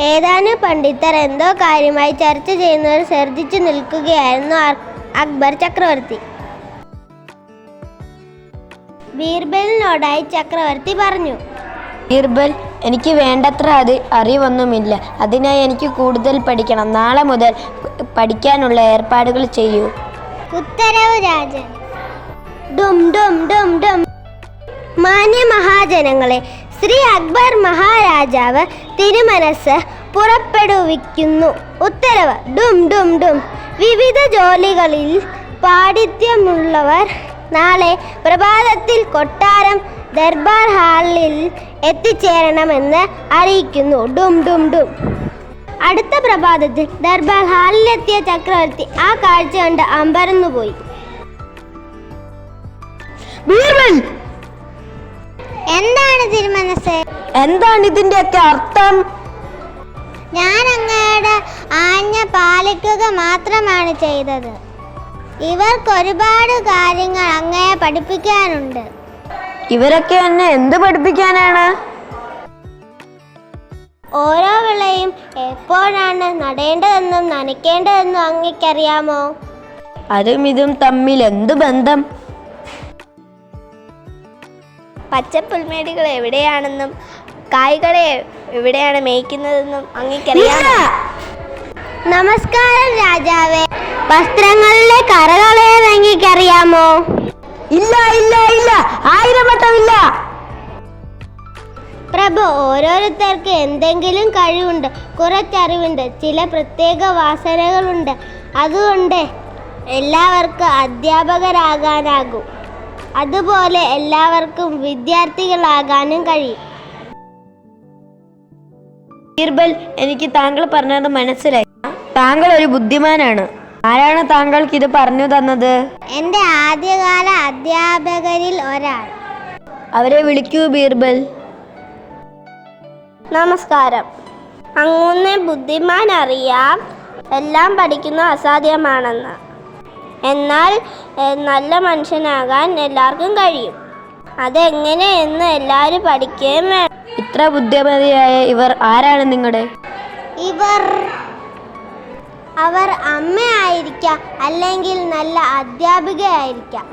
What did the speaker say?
ഏതാനും പണ്ഡിതർ എന്തോ കാര്യമായി ചർച്ച ചെയ്യുന്നവർ ശ്രദ്ധിച്ചു നിൽക്കുകയായിരുന്നു അക്ബർ ചക്രവർത്തി. ബീർബലിനോടായി ചക്രവർത്തി പറഞ്ഞു. ബീർബൽ എനിക്ക് വേണ്ടത്ര അത് അറിവൊന്നുമില്ല. അതിനായി എനിക്ക് കൂടുതൽ പഠിക്കണം. നാളെ മുതൽ പഠിക്കാനുള്ള ഏർപ്പാടുകൾ ചെയ്യൂ. ഉത്തരവ് രാജൻ. ഡും ഡും ഡും ഡും. മാന്യ മഹാജനങ്ങളെ ശ്രീ അക്ബർ മഹാരാജാവ് തിരുമനസ് പുറപ്പെടുവിക്കുന്നു. ഉത്തരവ് ഡും ഡും ഡും. വിവിധ ജോലികളിൽ പാഠിത്യമുള്ളവർ നാളെ പ്രഭാതത്തിൽ കൊട്ടാരം ദർബാർ ഹാളിൽ എത്തിച്ചേരണമെന്ന് അറിയിക്കുന്നു. ഡും ഡും ഡും. അടുത്ത പ്രഭാതത്തിൽ ദർബാർ ഹാളിലെത്തിയ ചക്രവർത്തി ആ കാഴ്ച കണ്ട് അമ്പരന്നുപോയി. എന്താണ് തിരുമനസ് എന്താണ് ഇതിന്റെയൊക്കെ അർത്ഥം? ഞാൻ അങ്ങയുടെ ആജ്ഞ പാലിക്കുക മാത്രമാണ് ചെയ്തത്. ഇവർക്ക് ഒരുപാട് കാര്യങ്ങൾ അങ്ങയെ പഠിപ്പിക്കാനുണ്ട്. ഇവരൊക്കെ എന്നെ എന്ത് പഠിപ്പിക്കാനാണ്? ഓരോ വിളയും എപ്പോഴാണ് നടേണ്ടതെന്നും നനയ്ക്കേണ്ടതെന്നും അങ്ങയ്ക്കറിയാമോ? അതും ഇതും തമ്മിൽ എന്ത് ബന്ധം? പച്ചപ്പുൽമേടുകൾ എവിടെയാണെന്നും കായ്കളെ എവിടെയാണ് മേയ്ക്കുന്നതെന്നും അങ്ങേക്കറിയാമോ? നമസ്കാരം രാജാവേ. വസ്ത്രങ്ങളിലെ കറകളെ അങ്ങേക്കറിയാമോ? ഇല്ല ഇല്ല ഇല്ല. ആയിരം വട്ടമില്ല പ്രഭു ഓരോരുത്തർക്ക് എന്തെങ്കിലും കഴിവുണ്ട് കുറച്ചറിവുണ്ട് ചില പ്രത്യേക വാസനകളുണ്ട്. അതുകൊണ്ട് എല്ലാവർക്കും അധ്യാപകരാകാനാകും. അതുപോലെ എല്ലാവർക്കും വിദ്യാർത്ഥികളാകാനും കഴിയും. ബീർബൽ എനിക്ക് താങ്കൾ പറഞ്ഞത് മനസ്സിലായി. താങ്കൾ ഒരു ബുദ്ധിമാനാണ്. ആരാണ് താങ്കൾക്ക് ഇത് പറഞ്ഞു തന്നത്? എന്റെ ആദ്യകാല അധ്യാപകരിൽ ഒരാൾ. അവരെ വിളിക്കൂ ബീർബൽ. നമസ്കാരം. അങ്ങനെ ബുദ്ധിമാൻ അറിയാം എല്ലാം പഠിക്കുന്ന അസാധ്യമാണെന്ന്. എന്നാൽ നല്ല മനുഷ്യനാകാൻ എല്ലാവർക്കും കഴിയും. അതെങ്ങനെ എന്ന് എല്ലാവരും പഠിക്കുകയും വേണം. ഇത്ര ബുദ്ധിമതിയായ ഇവർ? ആരാണ് നിങ്ങളുടെ? ഇവർ അവർ അമ്മയായിരിക്കാം അല്ലെങ്കിൽ നല്ല അധ്യാപികയായിരിക്കാം.